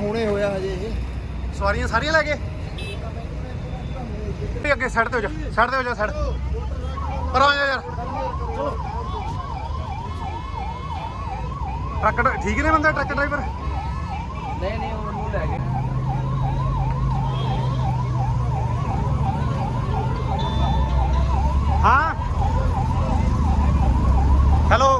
ਹੁਣੇ ਹੋਇਆ ਹਜੇ ਇਹ। ਸਵਾਰੀਆਂ ਸਾਰੀਆਂ ਲੈ ਗਏ ਤੇ ਅੱਗੇ ਸਾਈਡ ਤੇ ਹੋ ਜਾ ਸਾਈਡ ਤੇ ਹੋ ਜਾ ਸਾਈਡ ਪਰ ਆ ਜਾ ਯਾਰ। ਟਰੱਕ ਡ- ਠੀਕ ਨੇ ਬੰਦਾ ਟਰੱਕ ਡਰਾਈਵਰ? ਨਹੀਂ ਨਹੀਂ ਉਹਨੂੰ ਲੈ ਗਏ। ਹਾਂ। ਹੈਲੋ।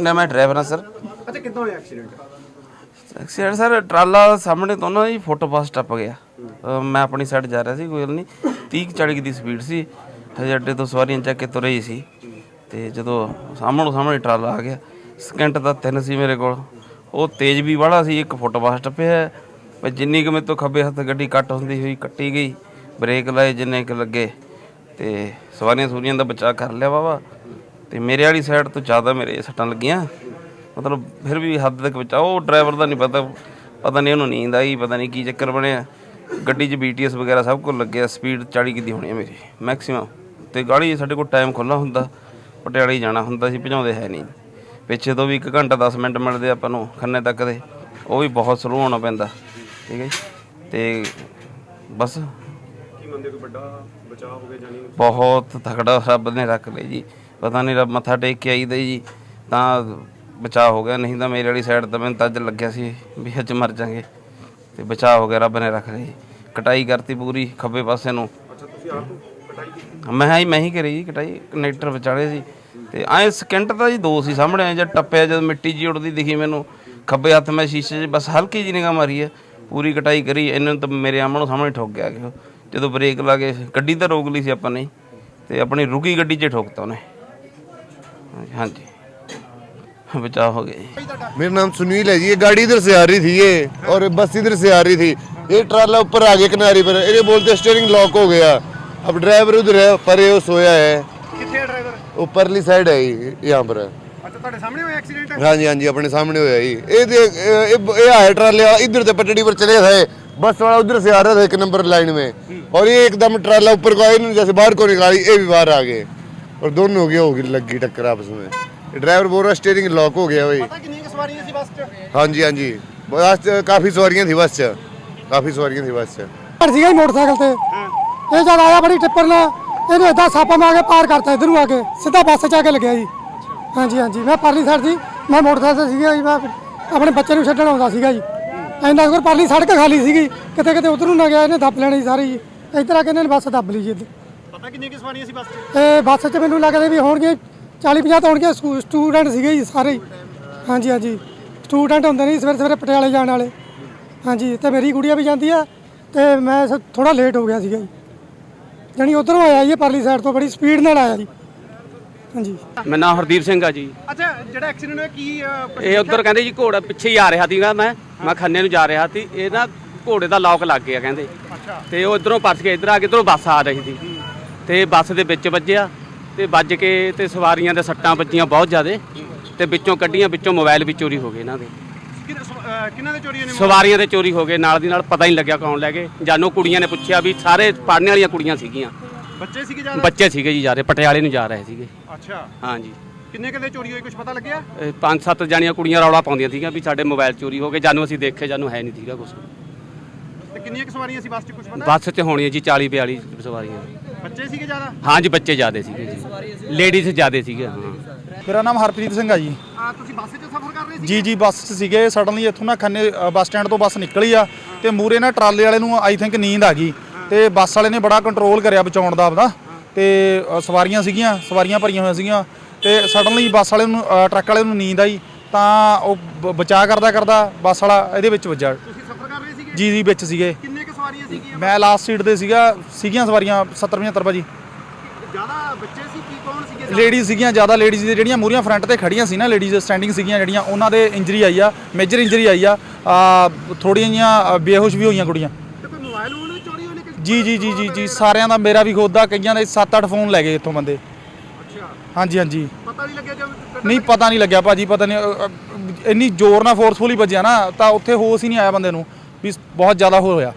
ਨਾ ਮੈਂ ਡਰਾਈਵਰ ਹਾਂ ਸਰ ਅੱਛਾ ਕਿੱਦਾਂ ਹੋਇਆ ਐਕਸੀਡੈਂਟ ਐਕਸੀਡੈਂਟ ਸਰ ਟਰਾਲਾ ਸਾਹਮਣੇ ਤੋਂ ਨਾ ਜੀ ਫੁੱਟਪਾਥ ਟੱਪ ਗਿਆ। ਮੈਂ ਆਪਣੀ ਸਾਈਡ ਜਾ ਰਿਹਾ ਸੀ ਕੋਈ ਗੱਲ ਨਹੀਂ। 30 40 ਦੀ ਸਪੀਡ ਸੀ। ਹਜੇ ਅੱਡੇ ਤੋਂ ਸਵਾਰੀਆਂ ਚੱਕ ਕੇ ਤੁਰੇ ਹੀ ਸੀ। ਤੇ ਜਦੋਂ ਸਾਹਮਣੋਂ ਸਾਹਮਣੇ ਟਰਾਲਾ ਆ ਗਿਆ ਸਕਿੰਟ ਦਾ ਤਿੰਨ ਸੀ ਮੇਰੇ ਕੋਲ। ਉਹ ਤੇਜ਼ ਵੀ ਵਾਲਾ ਸੀ ਇੱਕ ਫੁੱਟਪਾਥ ਟੱਪਿਆ ਪਰ ਜਿੰਨੀ ਕੁ ਮੇਰੇ ਤੋਂ ਖੱਬੇ ਹੱਥ ਗੱਡੀ ਕੱਟ ਹੁੰਦੀ ਹੋਈ ਕੱਟੀ ਗਈ। ਬ੍ਰੇਕ ਲਾਏ ਜਿੰਨੇ ਕੁ ਲੱਗੇ। ਤੇ ਸਵਾਰੀਆਂ ਸੂਰੀਆਂ ਦਾ ਬਚਾਅ ਕਰ ਲਿਆ ਵਾਵਾ ਤੇ ਮੇਰੇ ਵਾਲੀ ਸਾਈਡ ਤੋਂ ਜ਼ਿਆਦਾ ਮੇਰੇ ਸੱਟਾਂ ਲੱਗੀਆਂ। ਮਤਲਬ ਫਿਰ ਵੀ ਹੱਦ ਤੱਕ ਬਚਾਅ ਉਹ ਡਰਾਈਵਰ ਦਾ ਨਹੀਂ ਪਤਾ ਪਤਾ ਨਹੀਂ ਉਹਨੂੰ ਨੀਂਦ ਆਈ ਪਤਾ ਨਹੀਂ ਕੀ ਚੱਕਰ ਬਣਿਆ। ਗੱਡੀ 'ਚ BTS ਵਗੈਰਾ ਸਭ ਕੁਝ ਲੱਗਿਆ ਸਪੀਡ 40 ਕਿਦੀ ਹੋਣੀ ਹੈ ਮੇਰੀ ਮੈਕਸਿਮਮ ਤੇ ਗਾੜੀ ਸਾਡੇ ਕੋਲ ਟਾਈਮ ਖੁੱਲਾ ਹੁੰਦਾ ਪਟਿਆਲੇ ਜਾਣਾ ਹੁੰਦਾ ਸੀ ਭਜਾਉਂਦੇ ਹੈ ਨਹੀਂ ਪਿੱਛੇ ਤੋਂ ਵੀ 1 ਘੰਟਾ 10 ਮਿੰਟ ਮਿਲਦੇ ਆਪਾਂ ਨੂੰ ਖੰਨੇ ਤੱਕ ਦੇ। ਉਹ ਵੀ ਬਹੁਤ ਸਲੋ ਹੋਣਾ ਪੈਂਦਾ ਠੀਕ ਹੈ ਜੀ? ਤੇ ਬਸ। ਕੀ ਮੰਨਦੇ ਕੋਈ ਵੱਡਾ ਬਚਾਅ ਹੋ ਗਿਆ ਜਾਨੀ ਬਹੁਤ ਤਕੜਾ ਰੱਬ ਨੇ ਰੱਖ ਲਈ ਜੀ। ਪਤਾ ਨਹੀਂ ਰੱਬ ਮੱਥਾ ਟੇਕ ਕੇ ਆਈਦਾ ਜੀ। ਤਾਂ ਬਚਾਅ ਹੋ ਗਿਆ ਨਹੀਂ ਤਾਂ ਮੇਰੇ ਵਾਲੀ ਸਾਈਡ ਤਾਂ ਮੈਨੂੰ ਤਾਂ ਅੱਜ ਲੱਗਿਆ ਸੀ ਵੀ ਅੱਜ ਮਰ ਜਾਾਂਗੇ। ਤੇ ਬਚਾਅ ਹੋ ਗਿਆ ਰੱਬ ਨੇ ਰੱਖ ਲਈ ਕਟਾਈ ਕਰਤੀ ਪੂਰੀ ਖੱਬੇ ਪਾਸੇ ਨੂੰ। ਅੱਛਾ ਤੁਸੀਂ ਆਪ ਕਟਾਈ ਕੀਤੀ? ਮੈਂ ਹੀ ਮੈਂ ਹੀ ਕਰੀ ਜੀ ਕਟਾਈ ਕਨੈਕਟਰ ਵਿਚਾਲੇ ਸੀ। ਤੇ ਐ ਸਕਿੰਟ ਤਾਂ ਜੀ ਦੋ ਸੀ ਸਾਹਮਣੇ ਆਏ ਜਦ ਟੱਪਿਆ ਜਦ ਮਿੱਟੀ ਜੀ ਉੜਦੀ ਦਿਖੀ ਮੈਨੂੰ। ਖੱਬੇ ਹੱਥ ਮੈਂ ਸ਼ੀਸ਼ੇ 'ਚ ਬਸ ਹਲਕੀ ਜੀ ਨਿਗਾਹ ਮਾਰੀ ਹੈ ਪੂਰੀ ਕਟਾਈ ਕਰੀ ਇਹਨਾਂ ਤਾਂ ਮੇਰੇ ਆਮਣੋਂ ਸਾਹਮਣੇ ਠੋਕ ਗਿਆ ਕਿ। ਜਦੋਂ ਬ੍ਰੇਕ ਲਾ ਕੇ ਗੱਡੀ ਤਾਂ ਰੋਕ ਲਈ ਸੀ ਆਪਾਂ ਨੇ। ਤੇ ਆਪਣੀ ਰੁਕੀ ਗੱਡੀ 'ਚ ਠੋਕਤਾ ਉਹਨੇ। हाँ जी। हाँ, बचाव हो गई मेरा नाम सुनील है जी। ये गाड़ी इधर से आ रही थी ये। और बस इधर से आ रही थी। ये ट्राला ऊपर आ गया किनारे पर ये बोलते स्टेयरिंग लॉक हो गया। अब ड्राइवर उधर है पर ये सोया है। ऊपरली साइड है यहाँ पर हाँ। जी हाँ जी अपने सामने होया जी ये। देख ट्राले इधर से पटड़ी पर चले थे। बस वाला उधर से आ रहा था एक नंबर लाइन में। और ये एकदम ट्राला ऊपर को आई जैसे बाहर को निकाली ये भी बाहर आ गए। और दोनों हो गया होगी लग गई टक्कर आपस में ये ड्राइवर बोल रहा स्टीयरिंग लॉक हो गया भाई ਪਤਾ ਕਿੰਨੀਆਂ ਕੁ ਸਵਾਰੀਆਂ ਸੀ ਬੱਸ 'ਚ हाँ जी हाँ जी बस च- काफी सवारियां थी बस च काफी सवारियां थी बस च ਪਰ ਸੀਗਾ ਹੀ ਮੋਟਰਸਾਈਕਲ ਤੇ ਇਹ ਜਦ ਆਇਆ ਬੜੀ ਟਿੱਪਰ ਨਾਲ ਇਹਨੇ ਏਦਾਂ ਸਾਪਾ ਮਾਰ ਕੇ ਪਾਰ ਕਰਤਾ ਇਧਰ ਨੂੰ ਆ ਕੇ ਸਿੱਧਾ ਬੱਸ 'ਚ ਆ ਕੇ ਲੱਗਿਆ ਜੀ ਹਾਂਜੀ ਹਾਂਜੀ ਮੈਂ ਪਰਲੀ ਸਾਈਡ ਸੀ ਮੈਂ ਮੋਟਰਸਾਈਕਲ ਤੇ ਸੀਗਾ ਜੀ ਮੈਂ ਆਪਣੇ ਬੱਚੇ ਨੂੰ ਛੱਡਣ ਆਉਂਦਾ ਸੀਗਾ ਜੀ ਐਂਦਾ ਕੋਲ ਪਰਲੀ ਸੜਕ ਖਾਲੀ ਸੀਗੀ ਕਿਤੇ ਕਿਤੇ ਉਧਰ ਨੂੰ ਨਾ ਗਿਆ ਇਹਨੇ ਦੱਬ ਲੈਣੀ ਸਾਰੀ ਜੀ ਇੱਧਰ ਆ ਕੇ ਇਹਨੇ ਬੱਸ ਦੱਬ ਲਈ ਜੀ ਇੱਧਰ ਪਤਾ ਕਿੰਨੀਆਂ ਕੁ ਸਵਾਰੀਆਂ ਸੀ ਬੱਸ 'ਚ? ਤੇ ਬੱਸ 'ਚ ਮੈਨੂੰ ਲੱਗਦਾ ਵੀ ਹੋਣਗੇ 40 50 ਤਾਂ ਹੋਣਗੇ ਸਕੂ- ਸਟੂਡੈਂਟ ਸੀਗੇ ਜੀ ਸਾਰੇ ਹੀ। ਹਾਂਜੀ ਹਾਂਜੀ। ਸਟੂਡੈਂਟ ਹੁੰਦੇ ਨੇ ਜੀ ਸਵੇਰੇ ਸਵੇਰੇ ਪਟਿਆਲੇ ਜਾਣ ਵਾਲੇ। ਹਾਂਜੀ ਤੇ ਮੇਰੀ ਗੁੜੀਆ ਵੀ ਜਾਂਦੀ ਆ ਤੇ ਮੈਂ ਥੋੜਾ ਲੇਟ ਹੋ ਗਿਆ ਸੀਗਾ ਜੀ। ਜਾਣੀ ਉਧਰੋਂ ਆਇਆ ਜੀ ਇਹ ਪਰਲੀ ਸਾਈਡ ਤੋਂ ਬੜੀ ਸਪੀਡ ਨਾਲ ਆਇਆ ਜੀ। ਹਾਂਜੀ। ਮੇਰਾ ਨਾਮ ਹਰਦੀਪ ਸਿੰਘ ਆ ਜੀ। ਅੱਛਾ ਜਿਹੜਾ ਐਕਸੀਡੈਂਟ ਹੋਇਆ ਕੀ ਅਹ, ਇਹ ਉਧਰ ਕਹਿੰਦੇ ਜੀ ਘੋੜਾ ਪਿੱਛੇ ਹੀ ਆ ਰਿਹਾ ਸੀਗਾ ਮੈਂ ਮੈਂ ਖੰਨੇ ਨੂੰ ਜਾ ਰਿਹਾ ਸੀ। ਇਹ ਨਾ ਘੋੜੇ ਦਾ ਲੌਕ ਲੱਗ ਗਿਆ ਕਹਿੰਦੇ। ਤੇ ਉਹ ਇਧਰੋਂ ਪਰਸ ਕੇ ਇਧਰ ਆ ਕੇ ਇਧਰੋਂ ਬੱਸ ਆ ਰਹੀ ਸੀ। ਤੇ ਬੱਸ ਦੇ ਵਿੱਚ ਵੱਜਿਆ ਤੇ ਵੱਜ ਕੇ ਤੇ ਸਵਾਰੀਆਂ ਦੇ ਸੱਟਾਂ ਵੱਜੀਆਂ ਬਹੁਤ ਜ਼ਿਆਦੇ ਤੇ ਵਿੱਚੋਂ ਕੱਢੀਆਂ ਵਿੱਚੋਂ ਮੋਬਾਈਲ ਵੀ ਚੋਰੀ ਹੋ ਗਏ ਇਹਨਾਂ ਦੇ। ਕਿਹਨਾਂ ਦੇ ਚੋਰੀਆਂ ਨੇ ਸਵਾਰੀਆਂ ਦੇ ਚੋਰੀ ਹੋ ਗਏ ਨਾਲ ਦੀ ਨਾਲ ਪਤਾ ਹੀ ਨਹੀਂ ਲੱਗਿਆ ਕੌਣ ਲੈ ਗਏ। ਜਾਨੋ ਕੁੜੀਆਂ ਨੇ ਪੁੱਛਿਆ ਵੀ ਸਾਰੇ ਪੜ੍ਹਨ ਵਾਲੀਆਂ ਕੁੜੀਆਂ ਸੀਗੀਆਂ। ਬੱਚੇ ਸੀਗੇ ਜ਼ਿਆਦਾ? ਬੱਚੇ ਸੀਗੇ ਜੀ ਜਾ ਰਹੇ ਪਟਿਆਲੇ ਨੂੰ ਜਾ ਰਹੇ ਸੀਗੇ। ਅੱਛਾ। ਹਾਂਜੀ। ਕਿੰਨੇ ਕਦੇ ਚੋਰੀ ਹੋਈ ਕੁਝ ਪਤਾ ਲੱਗਿਆ? ਇਹ ਪੰਜ ਸੱਤ ਜਾਣੀਆਂ ਕੁੜੀਆਂ ਰੌਲਾ ਪਾਉਂਦੀਆਂ ਸੀਗੀਆਂ ਵੀ ਸਾਡੇ ਮੋਬਾਈਲ ਚੋਰੀ ਹੋ ਗਏ। ਜਾਨੂੰ ਅਸੀਂ ਦੇਖੇ ਜਾਨੂੰ ਹੈ ਨਹੀਂ ਸੀਗਾ ਕੁਝ ਤੇ ਕਿੰਨੀਆਂ ਕੁ ਸਵਾਰੀਆਂ ਸੀ ਬੱਸ 'ਚ ਕੁਝ ਪਤਾ? ਬੱਸ 'ਚ ਹੋਣੀਆਂ ਜੀ 40 42 ਸਵਾਰੀਆਂ। ਬੱਚੇ ਸੀਗੇ ਜ਼ਿਆਦਾ? ਹਾਂ ਜੀ ਬੱਚੇ ਜ਼ਿਆਦੇ ਸੀਗੇ ਜੀ। ਲੇਡੀਜ਼ ਜ਼ਿਆਦੇ ਸੀਗੇ ਹਾਂ। ਮੇਰਾ ਨਾਮ ਹਰਪ੍ਰੀਤ ਸਿੰਘ ਆ ਜੀ। ਆ ਤੁਸੀਂ ਬੱਸ 'ਚ ਸਫ਼ਰ ਕਰ ਰਹੇ ਸੀ ਜੀ ਜੀ ਬੱਸ 'ਚ ਸੀਗੇ। ਸਡਨਲੀ ਇੱਥੋਂ ਨਾ ਖੰਨੇ ਅ, ਬੱਸ ਸਟੈਂਡ ਤੋਂ ਬੱਸ ਨਿਕਲੀ ਆ ਤੇ ਮੂਰੇ ਨਾ ਟਰਾਲੇ ਵਾਲੇ ਨੂੰ ਆਈ ਥਿੰਕ ਨੀਂਦ ਆ ਗਈ ਤੇ ਬੱਸ ਵਾਲੇ ਨੇ ਬੜਾ ਕੰਟਰੋਲ ਕਰਿਆ ਬਚਾਉਣ ਦਾ ਆਪਦਾ ਤੇ ਅ, ਸਵਾਰੀਆਂ ਸੀਗੀਆਂ ਸਵਾਰੀਆਂ ਭਰੀਆਂ ਹੋਈਆਂ ਸੀਗੀਆਂ ਤੇ ਸਡਨਲੀ ਬੱਸ ਵਾਲੇ ਨੂੰ ਅ, ਟਰੱਕ ਵਾਲੇ ਨੂੰ ਨੀਂਦ ਆਈ ਤਾਂ ਉਹ ਬ- ਬਚਾਅ ਕਰਦਾ ਕਰਦਾ ਬੱਸ ਵਾਲਾ ਇਹਦੇ ਵਿੱਚ ਵੱਜਾ ਤੁਸੀਂ ਸਫ਼ਰ ਕਰ ਰਹੇ ਸੀਗੇ? ਜੀ ਜੀ ਵਿੱਚ ਸੀਗੇ। ਸਵਾਰੀਆਂ ਸੀਗੀਆਂ ਮੈਂ ਲਾਸਟ ਸੀਟ ਤੇ ਸੀਗਾ ਸੀਗੀਆਂ ਸਵਾਰੀਆਂ 70 75 ਭਾਜੀ ਜ਼ਿਆਦਾ ਬੱਚੇ ਸੀ ਕੀ ਕੌਣ ਸੀਗੇ ਲੇਡੀਜ਼ ਸੀਗੀਆਂ ਜ਼ਿਆਦਾ ਲੇਡੀਜ਼ ਜਿਹੜੀਆਂ ਮੂਰੀਆਂ ਫਰੰਟ ਤੇ ਖੜੀਆਂ ਸੀ ਨਾ ਲੇਡੀਜ਼ ਸਟੈਂਡਿੰਗ ਸੀਗੀਆਂ ਜਿਹੜੀਆਂ ਉਹਨਾਂ ਦੇ ਇੰਜਰੀ ਆਈ ਆ ਮੇਜਰ ਇੰਜਰੀ ਆਈ ਆ। ਥੋੜੀਆਂ ਜੀਆਂ ਬੇਹੋਸ਼ ਵੀ ਹੋਈਆਂ ਕੁੜੀਆਂ। ਜੀ ਜੀ ਜੀ ਜੀ ਜੀ ਸਾਰਿਆਂ ਦਾ ਮੇਰਾ ਵੀ ਖੁਦ ਦਾ ਕਈਆਂ ਦੇ 7-8 ਫੋਨ ਲੈ ਗਏ ਇੱਥੋਂ ਬੰਦੇ। ਅੱਛਾ। ਹਾਂਜੀ ਹਾਂਜੀ। ਪਤਾ ਨਹੀਂ ਲੱਗਿਆ ਜਦ ਨਹੀਂ ਪਤਾ ਨਹੀਂ ਲੱਗਿਆ ਭਾਜੀ ਪਤਾ ਨਹੀਂ ਇੰਨੀ ਜ਼ੋਰ ਨਾਲ ਫੋਰਸਫੁਲੀ ਵੱਜਿਆ ਨਾ ਤਾਂ ਉੱਥੇ ਹੋਸ਼ ਹੀ ਨਹੀਂ ਆਇਆ ਬੰਦੇ ਨੂੰ ਵੀ ਬਹੁਤ ਜ਼ਿਆਦਾ ਹੋਇਆ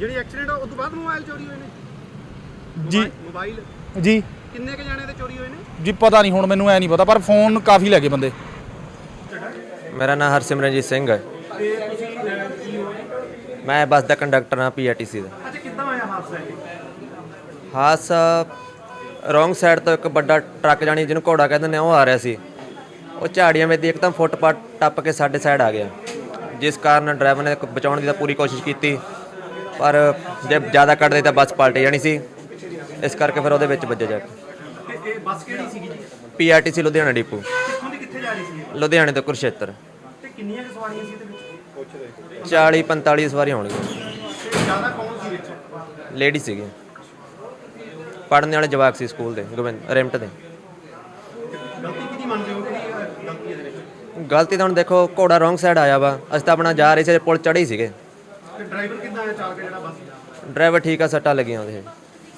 ਜਿਹੜੀ ਐਕਸੀਡੈਂਟ ਉਸ ਤੋਂ ਬਾਅਦ ਮੋਬਾਈਲ ਚੋਰੀ ਹੋਏ ਨੇ। ਜੀ। ਮੋਬਾਈਲ। ਜੀ। ਕਿੰਨੇ ਕ ਜਾਣੇ ਦੇ ਚੋਰੀ ਹੋਏ ਨੇ? ਜੀ ਪਤਾ ਨਹੀਂ ਹੁਣ ਮੈਨੂੰ ਐ ਨਹੀਂ ਪਤਾ ਪਰ ਫੋਨ ਕਾਫੀ ਲੈ ਗਏ ਬੰਦੇ। ਮੇਰਾ ਨਾਮ ਹਰਸਿਮਰਨਜੀਤ ਸਿੰਘ ਹੈ। ਮੈਂ ਬੱਸ ਦਾ ਕੰਡਕਟਰ ਹਾਂ ਪੀਆਰਟੀਸੀ ਦਾ। ਅੱਛਾ ਕਿੱਦਾਂ ਹੋਇਆ ਹਾਦਸਾ ਇਹ? ਹਾਦਸਾ ਰੋਂਗ ਸਾਈਡ ਤੋਂ ਇੱਕ ਵੱਡਾ ਟਰੱਕ ਜਾਣੀ ਜਿਹਨੂੰ ਘੋੜਾ ਕਹਿੰਦੇ ਨੇ ਉਹ ਆ ਰਿਹਾ ਸੀ। ਉਹ ਝਾੜੀਆਂ ਵਿੱਚ ਇੱਕਦਮ ਫੁੱਟਪਾਥ ਟੱਪ ਕੇ ਸਾਡੇ ਸਾਈਡ ਆ ਗਿਆ। ਜਿਸ ਕਾਰਨ ਡਰਾਈਵਰ ਨੇ ਬਚਾਉਣ ਦੀ ਤਾਂ ਪੂਰੀ ਕੋਸ਼ਿਸ਼ ਕੀਤੀ। ਪਰ ਜੇ ਜ਼ਿਆਦਾ ਕੱਢਦੇ ਤਾਂ ਬੱਸ ਪਲਟ ਜਾਣੀ ਸੀ। ਇਸ ਕਰਕੇ ਫਿਰ ਉਹਦੇ ਵਿੱਚ ਵੱਜੇ ਜਾ ਕੇ। ਤੇ ਇਹ ਬੱਸ ਕਿਹੜੀ ਸੀਗੀ ਜੀ ਪੀਆਰਟੀਸੀ ਲੁਧਿਆਣਾ ਡਿਪੂ। ਕਿੱਥੋਂ ਦੀ ਕਿੱਥੇ ਜਾ ਰਹੀ ਸੀ ਲੁਧਿਆਣੇ ਤੋਂ ਕੁਰਸ਼ੇਤਰ ਤੇ ਕਿੰਨੀਆਂ ਕੁ ਸਵਾਰੀਆਂ ਸੀ ਇਹਦੇ ਵਿੱਚ 40 45 ਸਵਾਰੀਆਂ ਹੋਣਗੀਆਂ। ਤੇ ਜ਼ਿਆਦਾ ਕੌਣ ਸੀ ਵਿੱਚ ਲੇਡੀ ਸੀਗੀ। ਪੜ੍ਹਨ ਵਾਲੇ ਜਵਾਕ ਸੀ ਸਕੂਲ ਦੇ ਗੋਬਿੰਦ ਰਿਮਟ ਦੇ। ਗਲਤੀ ਕਿਹਦੀ ਮੰਨਦੇ ਹੋ ਕਿਹਦੀ ਅਹ, ਗਲਤੀ ਇਹਦੇ ਵਿੱਚ ਗਲਤੀ ਤਾਂ ਹੁਣ ਦੇਖੋ ਘੋੜਾ ਰੋਂਗ ਸਾਈਡ ਆਇਆ ਵਾ। ਅਸੀਂ ਤਾਂ ਆਪਣਾ ਜਾ ਰਹੇ ਸੀ ਪੁਲ ਚੜ੍ਹੇ ਹੀ ਸੀਗੇ। ਤੇ ਡਰਾਈਵਰ ਕਿੱਦਾਂ ਆਇਆ ਚਾਲਕ ਜਿਹੜਾ ਬੱਸ ਡਰਾਈਵਰ ਠੀਕ ਆ ਸੱਟਾਂ ਲੱਗੀਆਂ ਉਹਦੇ।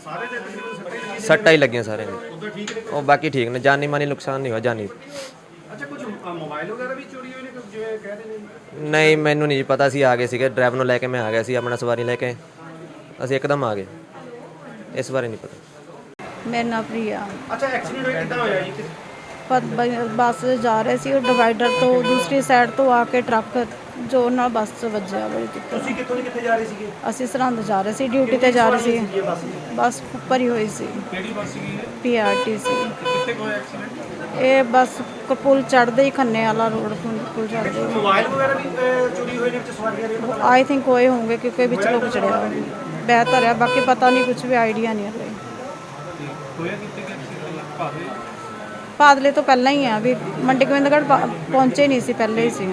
ਸਾਰੇ ਦੇ ਤਕਰੀਬਨ ਸੱਟੇ ਲੱਗੇ ਸੱਟਾਂ ਹੀ ਲੱਗੀਆਂ ਸਾਰਿਆਂ ਦੇ। ਉਧਰ ਠੀਕ ਨੇ? ਉਹ ਬਾਕੀ ਠੀਕ ਨੇ ਜਾਨੀ ਮਾਨੀ ਨੁਕਸਾਨ ਨਹੀਂ ਹੋਇਆ ਜਾਨੀ। ਅੱਛਾ ਕੁਝ ਮੋਬਾਈਲ ਵਗੈਰਾ ਵੀ ਚੋਰੀ ਹੋਏ ਨੇ ਕੁਝ ਜਿਵੇਂ ਕਹਿ ਰਹੇ ਨੇ? ਨਹੀਂ ਮੈਨੂੰ ਨਹੀਂ ਪਤਾ ਸੀ ਆ ਗਏ ਸੀਗੇ ਡਰਾਈਵਰ ਨੂੰ ਲੈ ਕੇ ਮੈਂ ਆ ਗਿਆ ਸੀ ਆਪਣਾ ਸਵਾਰੀ ਲੈ ਕੇ। ਅਸੀਂ ਇੱਕਦਮ ਆ ਗਏ। ਇਸ ਬਾਰੇ ਨਹੀਂ ਪਤਾ। ਮੇਰਾ ਨਾਮ ਪ੍ਰਿਆ। ਅੱਛਾ ਐਕਸੀਡੈਂਟ ਹੋਇਆ ਕਿੱਦਾਂ ਹੋਇਆ ਜੀ? ਬ- ਬੱਸ ਜਾ ਰਹੇ ਸੀ ਉਹ ਡਿਵਾਈਡਰ ਤੋਂ ਦੂਸਰੀ ਸਾਈਡ ਤੋਂ ਆ ਕੇ ਟਰੱਕ ਜੋ ਨਾਲ ਬੱਸ 'ਚ ਵੱਜਿਆ ਬੜੀ ਦਿੱਕਤ ਤੁਸੀਂ ਕਿੱਥੋਂ ਦੀ ਕਿੱਥੇ ਜਾ ਰਹੇ ਸੀਗੇ? ਅਸੀਂ ਸਰਹੰਦ ਜਾ ਰਹੇ ਸੀ ਡਿਊਟੀ ਤੇ ਜਾ ਰਹੇ ਸੀ। ਇਹ ਬੱਸ ਬੱਸ ਭਰੀ ਹੋਈ ਸੀ। ਕਿਹੜੀ ਬੱਸ ਸੀਗੀ ਇਹ? ਪੀਆਰਟੀਸੀ ਕਿੱਥੇ ਕੋਈ ਐਕਸੀਡੈਂਟ ਇਹ ਬੱਸ ਕ- ਪੁਲ ਚੜ੍ਹਦੇ ਹੀ ਖੰਨੇ ਵਾਲਾ ਰੋਡ ਪੁਲ ਹੀ। ਮੋਬਾਈਲ ਵਗੈਰਾ ਵੀ ਅਹ, ਚੋਰੀ ਹੋਏ ਨੇ ਵਿੱਚ ਸਵਾਰੀਆਂ ਦੇ ਆਈ ਥਿੰਕ ਹੋਏ ਹੋਣਗੇ ਕਿਉਂਕਿ ਵਿੱਚ ਲੋਕ ਚੜਿਆ ਹੋਇਆ ਬਿਹਤਰ ਹੈ ਬਾਕੀ ਪਤਾ ਨਹੀਂ ਕੁਝ ਵੀ ਆਈਡੀਆ ਨਹੀਂ ਹਲੇ ਹੋਇਆ ਕਿੱਥੇ ਕਿ ਐਕਸੀਡੈਂਟ ਭਾਵੇਂ ਪਾਦਲੇ ਤੋਂ ਪਹਿਲਾਂ ਹੀ ਆ ਵੀ ਮੰਡੀ ਗੋਬਿੰਦਗੜ੍ਹ ਪਾ- ਪਹੁੰਚੇ ਨਹੀਂ ਸੀ ਪਹਿਲੇ ਹੀ ਸੀ।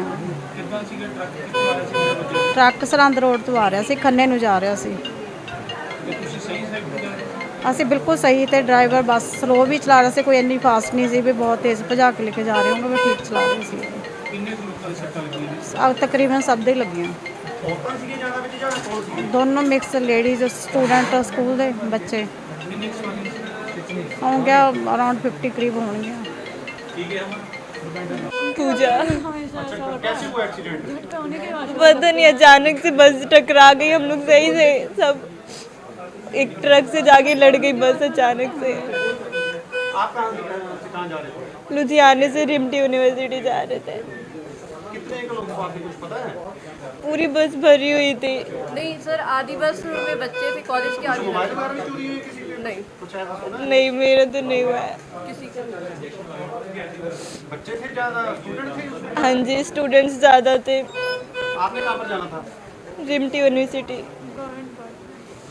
ਕਿੱਦਾਂ ਸੀਗਾ ਟਰੱਕ ਕਿੱਥੋਂ ਸੀ ਟਰੱਕ ਸਰਹੰਦ ਰੋਡ ਤੋਂ ਆ ਰਿਹਾ ਸੀ ਖੰਨੇ ਨੂੰ ਜਾ ਰਿਹਾ ਸੀ। ਤੇ ਤੁਸੀਂ ਸਹੀ ਸਾਈਡ ਤੇ ਜਾ ਰਹੇ ਸੀ? ਅਸੀਂ ਬਿਲਕੁਲ ਸਹੀ ਤੇ ਡਰਾਈਵਰ ਬੱਸ ਸਲੋ ਵੀ ਚਲਾ ਰਿਹਾ ਸੀ ਕੋਈ ਇੰਨੀ ਫਾਸਟ ਨਹੀਂ ਸੀ ਵੀ ਬਹੁਤ ਤੇਜ਼ ਭਜਾ ਕੇ ਲੈ ਕੇ ਜਾ ਰਹੇ ਹੋਗੇ ਮੈਂ ਠੀਕ ਚਲਾ ਰਹੀ ਸੀ। ਕਿੰਨੇ ਕੁ ਲੋਕਾਂ ਦੀ ਸੱਟਾਂ ਲੱਗੀਆਂ ਨੇ? ਆ ਤਕਰੀਬਨ ਸਭ ਦੇ ਹੀ ਲੱਗੀਆਂ। ਔਰਤਾਂ ਸੀਗੀਆਂ ਜ਼ਿਆਦਾ ਵਿੱਚ ਜਾਂ ਕੌਣ ਸੀ ਦੋਨੋਂ ਮਿਕਸ ਲੇਡੀਜ਼ ਸਟੂਡੈਂਟ ਸਕੂਲ ਦੇ ਬੱਚੇ। ਕਿੰਨੇ ਕੁ ਸਵਾਰੀਆਂ ਸੀ? होंगे अराउंड फिफ्टी करीब होंगे। पूजा। पता नहीं अचानक से बस टकरा गई हम लोग सही से सब एक ट्रक से जाके लड़ गई बस अचानक से। लुधियाने से रिमटी यूनिवर्सिटी जा रहे थे। कितने लोग कुछ पता है? पूरी बस भरी हुई थी। नहीं सर आधी बस में बच्चे थे कॉलेज के आगे किसी के नहीं। नहीं मेरा तो नहीं हुआ है। किसी का। नहीं। बच्चे थे ज़्यादा? स्टूडेंट थे हाँ जी स्टूडेंट्स ज़्यादा थे। आपने कहाँ पर जाना था? रिमटी यूनिवर्सिटी।